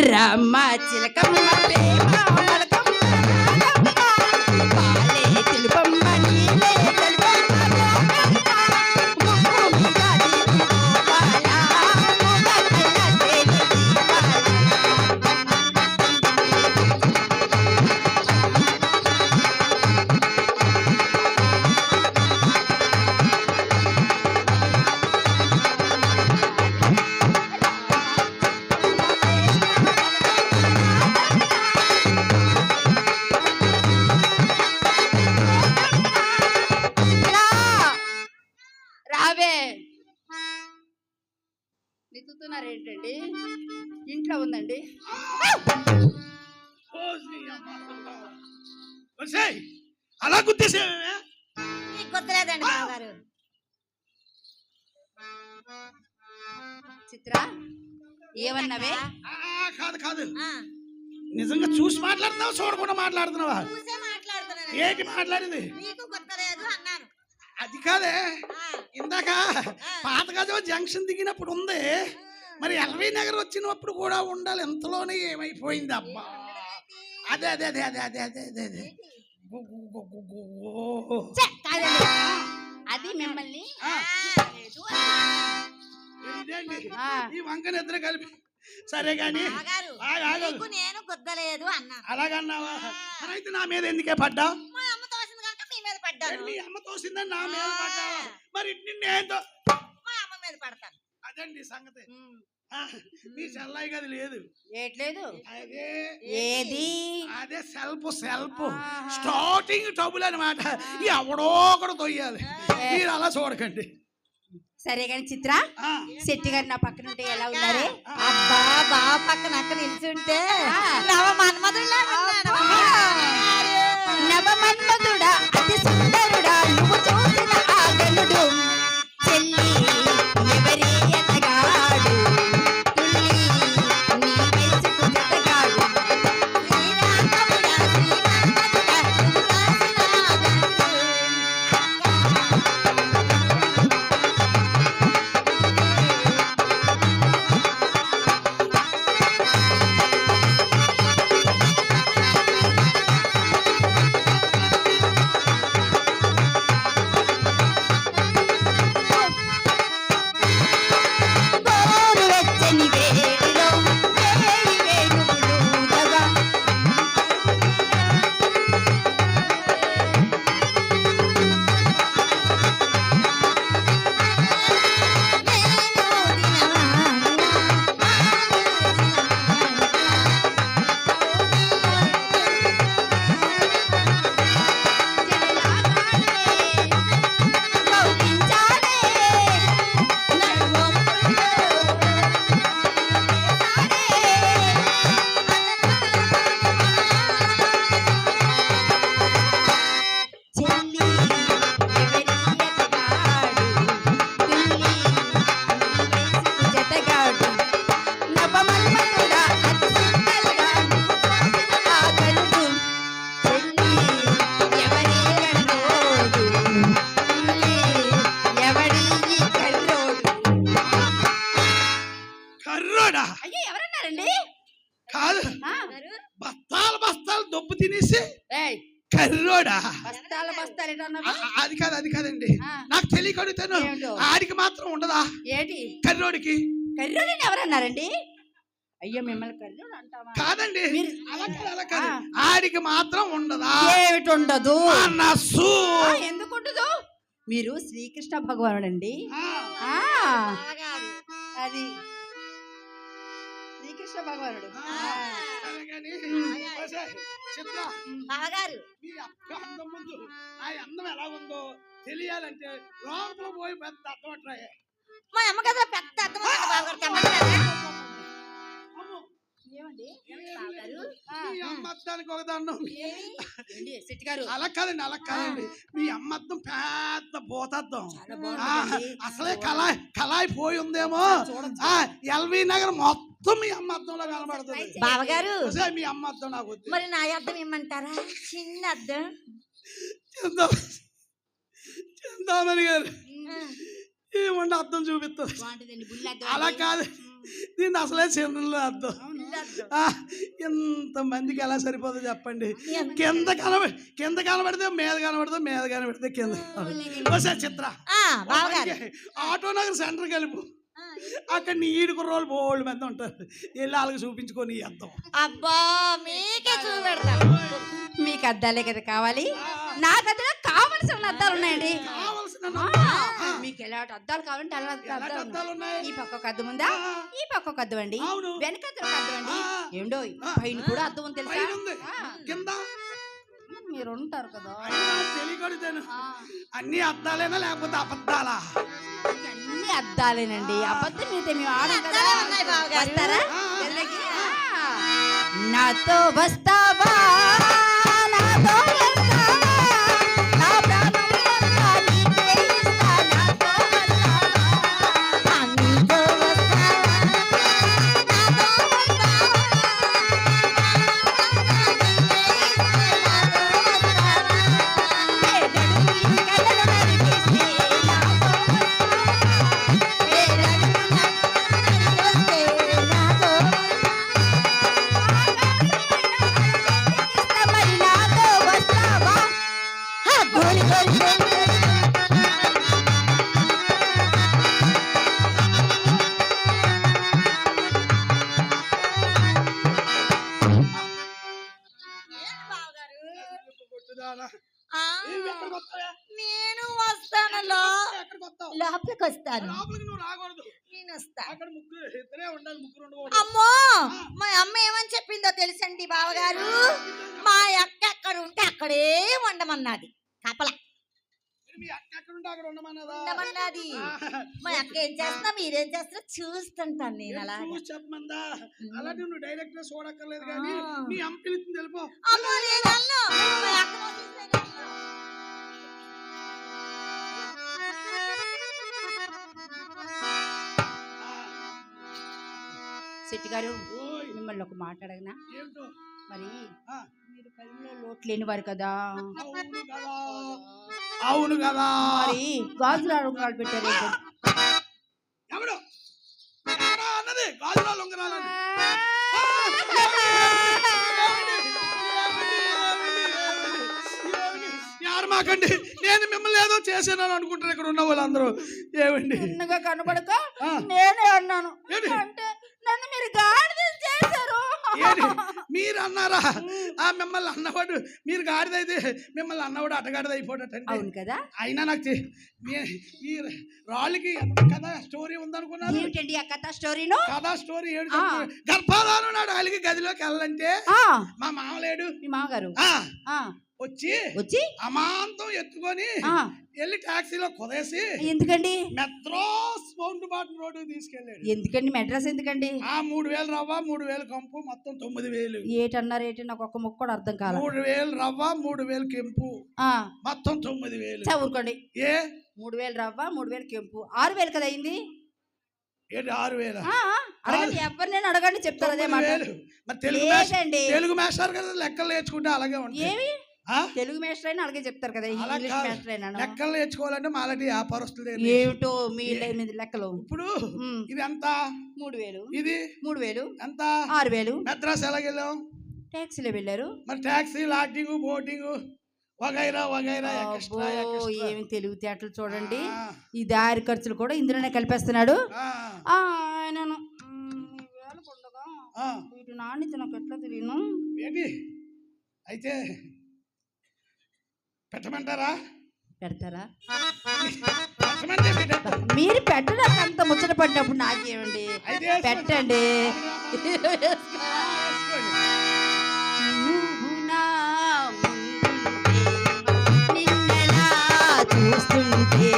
Ramatilakamapema. నితుతున్నారు ఏంటండి ఇంట్లో ఉందండి. అలా గుర్తేసేవే మీకు గుర్తులేదండి బావగారు. చిత్ర ఏమన్నావే? కాదు కాదు. ఆ, నిజంగా చూసి మాట్లాడుతున్నావా చూడకుండా మాట్లాడుతున్నావా? ఏంటి మాట్లాడింది? అది కాదే. ఇందాక పాత గజం జంక్షన్ దిగినప్పుడు ఉంది. మరి ఎల్వీ నగర్ వచ్చినప్పుడు కూడా ఉండాలి. ఎంతలోనే ఏమైపోయింది అబ్బా అదే అదే అదే అదే అదే అదే అదే అదే. అది మిమ్మల్ని. ఈ వంక నిద్ర కలిపి సరే. మీకు నేను గుర్తులేదు అన్నాను అలాగన్నావా? అయితే నా మీద ఎందుకే పడ్డా మా అమ్మ అమ్మ తోసిందని నా మీద పడ్డావా? మరి నిన్ను ఏంటో మా అమ్మ మీద పడతాను. అదండి సంగతి. మీ చెల్లాయి గది లేదు. ఏట్లేదు అదే ఏది? అదే సెల్ఫ్ సెల్ఫ్. స్టార్టింగ్ ట్రబుల్ అనమాట ఎవడో ఒకడు తొయ్యాలి. మీరు అలా చూడకండి. సరే కానీ చిత్ర శెట్టి గారు నా పక్కన ఉంటే ఎలా ఉన్నారే? అబ్బా బావ పక్కన అక్కడ నిల్చుంటే. ఆ. నవ మన్మధుల్లా కర్రోడా అది కాదు అది కాదండి. నాకు తెలియక అడుగుతాను ఏమిటో? ఆడికి మాత్రం ఉండదా? ఏంటి? కర్రోడికి. కర్రోడిని ఎవరన్నారండి? అయ్యో మిమ్మల్ని కర్రోడు అంటావా? కాదండి. మీరు- అలా కాదు అలా కాదు. ఆ. ఆడికి మాత్రం ఉండదా? ఏమిటి ఉండదు ఎందుకు ఉండదు మీరు శ్రీకృష్ణ భగవానుడు అండి. అది. శ్రీకృష్ణ భగవానుడు. మీ అక్క అందం ముందు ఆ అందం ఎలా ఉందో తెలియాలంటే లోపల పోయి పెద్ద అర్థం మా అమ్మ. కదా పెద్ద అర్థం అమ్మద్దానికి మీ అమ్మద్దం పెద్ద పోతద్దం అసలే కళాయి కళాయి పోయి ఉందేమో. ఎల్వి నగర్ మొత్తం మీ అమ్మ అద్దంలో కనబడుతుంది బావగారు మీ అమ్మ అద్దం నాకు. మరి నా అర్థం ఇమ్మంటారా చిన్న అర్థం. చింతామణి గారు ఏమంటే అర్థం చూపిస్తుంది. బాగుంటుందండి బుల్లి అద్దం అలా. కాదు. దీన్ని అసలే చిన్న అర్థం. ఆ, ఇంతమందికి ఎలా సరిపోతుందో చెప్పండి. ఎంత- కింద కనబడి కింద కనబడితే మీద కనబడితే మీద కనబడితే కింద చిత్ర. ఆ, బావగారు. ఆటో నగర్ సెంటర్ కలుపు ఆ, అక్కడ నీ ఈడుకు రోజులు బోల్డ్ మంది ఉంటారు వెళ్ళి వాళ్ళకి చూపించుకొని అర్థం అబ్బా మీకే చూపెడతాను మీకు అద్దాలే కదా కావాలి. నాకు అందులో కావలసిన అద్దాలు ఉన్నాయండి. మీకు ఎలాంటి అద్దాలు కావాలంటే అద్దాలు ఉన్నాయి. ఈ పక్క ఒక అద్దం ఉందా? ఈ పక్క ఒక అద్దం అండి. వెనక అద్దం అండి. ఏండో. పైన కూడా అద్దం తెలుసా. కింద? మీరు ఉంటారు కదా తెలియకూడదేను. అన్ని అద్దాలేనా లేకపోతే అబద్ధాలా అన్ని అద్దాలేనండి అబద్ధం అయితే మేము ఆడం కదా అద్దాలే ఉన్నాయి బావగారు. వస్తారా ఆ. వెళ్ళకి? ఆ. నాతో వస్తావా లోపలికి వస్తాను నేను అమ్మో! మా అమ్మ ఏమని చెప్పిందో తెలుసండి బావగారు? మా అక్క ఎక్కడ ఉంటే అక్కడే ఉండమన్నది. కపల. ఉండమన్నదా? మా అక్క ఏం చేస్తున్నా మీరేం చేస్తున్నా చూస్తుంటాను నేను అలా చెప్పమందా? అలాంటి నువ్వు డైరెక్ట్గా చూడక్కర్లేదు కానీ ఆ. మీ అమ్మ పిలుస్తుంది శెట్టి గారు మిమ్మల్ని ఒక మాట అడగనా? మరి. మీరు కళ్ళలో లోటు లేనివారు కదా. అవును కదా. అవును కదా. మరి గాజులు అడుగులు పెట్టారు అన్నది? మాకండి నేను మిమ్మల్ని ఏదో చేసానని అనుకుంటారు ఇక్కడ ఉన్న వాళ్ళందరూ. ఏమండి? కనబడక. నేనే అన్నాను? అంటే నన్ను మీరు గాడిద చేశారు. మీరు అన్నారా? ఆ మిమ్మల్ని అన్నవాడు మీరు గాడిదైతే మిమ్మల్ని అన్నవాడు అటగాడిద అయిపోటండి అవును కదా? అయినా నాకు ఈ రాళ్ళకి ఎంత కథ స్టోరీ ఉందనుకున్నారు? ఏమిటండి ఆ కథ స్టోరీను? కథా స్టోరీ ఏడు. గర్భాధానం నాడు వాళ్ళకి గదిలోకి వెళ్ళాలంటే మా మామలేడు మీ మామగారు? వచ్చి వచ్చి అమాంతం ఎత్తుకొని వెళ్ళి టాక్సీలో కుదేసి ఎందుకండి? మెత్రాస్ మౌంట్ బాటన్ రోడ్డు తీసుకెళ్ళాడు. ఎందుకండి మెడ్రాస్ ఎందుకండి? ఆ మూడు వేలు రవ్వ మూడు వేలు కంపు మొత్తం తొమ్మిది వేలు. ఏటన్నారు ఏంటి నాకు ఒక్క ముక్క కూడా అర్థం కాల. మూడు వేలు రవ్వ మూడు వేలు కెంపు. మొత్తం తొమ్మిది వేలు. చా ఊరుకోండి. ఏ? మూడు వేలు రవ్వ మూడు వేలు కెంపు. ఆరు వేలు కదా అయింది? ఏంటి ఆరు వేల? అడగండి ఎవరినైనా అడగండి చెప్తారు అదే మాట. తెలుగు తెలుగు మాస్టర్ కదా లెక్కలు నేర్చుకుంటే అలాగే ఉంటాయి. ఏమి? తెలుగు మాస్టర్ అయినా అలాగే చెప్తారు కదా ఇంగ్లీష్. మాస్టర్ అయినా లెక్కలు నేర్చుకోవాలంటే మాలాంటి వ్యాపారస్తులు ఏమిటో మీ మీ లెక్కలు? ఇప్పుడు ఇది ఎంత? మూడు వేలు. ఇది? మూడు వేలు. ఎంత? ఆరు వేలు. మెద్రాస్ ఎలాగెళ్ళాం ట్యాక్సీలో వెళ్ళారు. మరి టాక్సీ లాడ్జింగ్ బోటింగ్ వగైరా వగైరా. ఏమి తెలివితేటలు చూడండి. ఈ దారి ఖర్చులు కూడా ఇందులోనే కలిపేస్తున్నాడు. ఆయనను. వీటి నాణ్యత నాకు ఎట్లా తెలియను? అయితే పెట్టమంటారా? పెడతారా. మీరు పెట్టడానికి అంత ముచ్చట పడినప్పుడు నాకేమండి. పెట్టండి. చూస్తుంటే